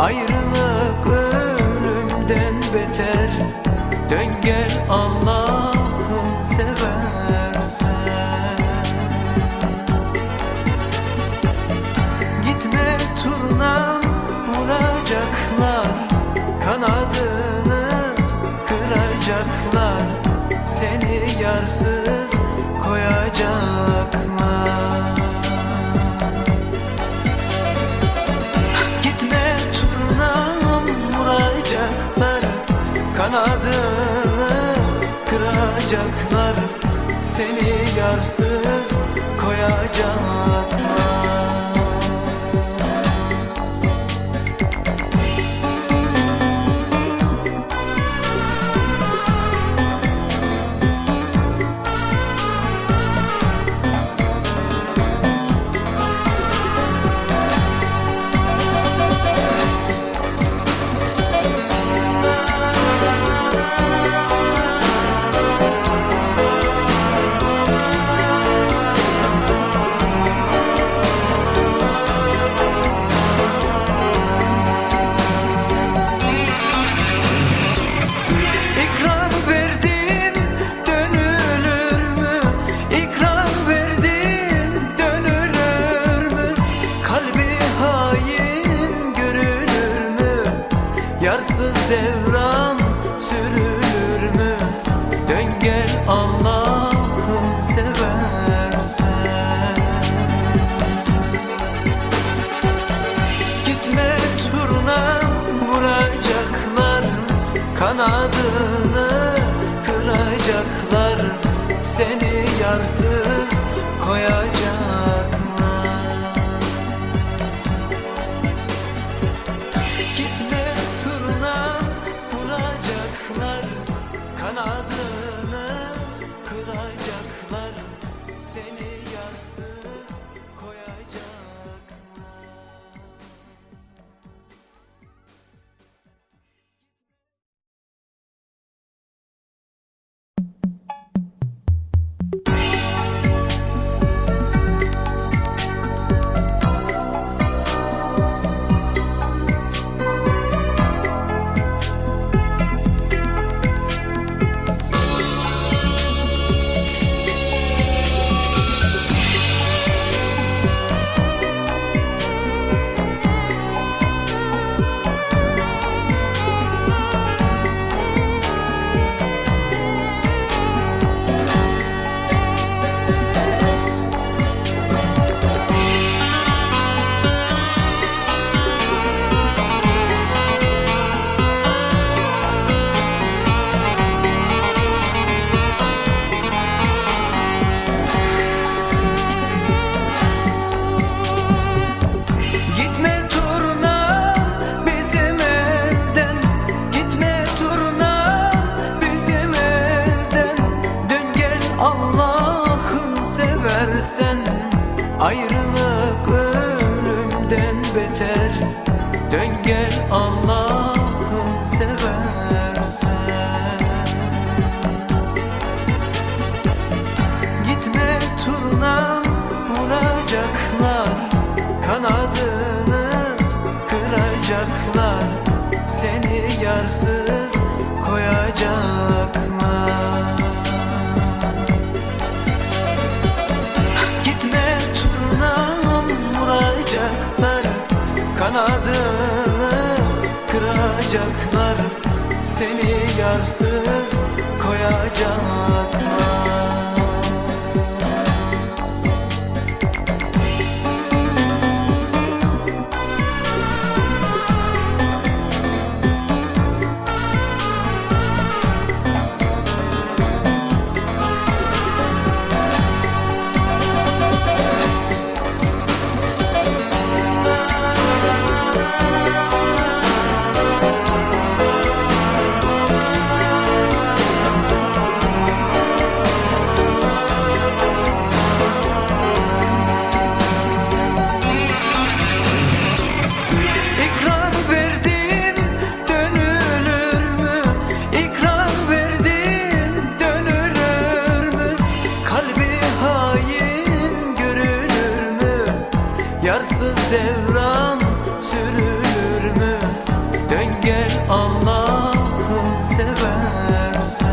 Ayrılık ölümden beter. Dön gel Allah Yarsız devran sürülür mü? Dön gel Allah'ım seversen. Gitme turuna vuracaklar Kanadını kıracaklar. Seni yarsız koyacaklar Dön gel Allah'ım seversen. olacak. gel Allah'ım seversen.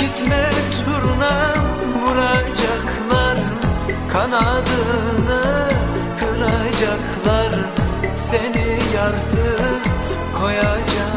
Gitme turna vuracaklar Kanadını kıracaklar. Seni yarsız koyacaklar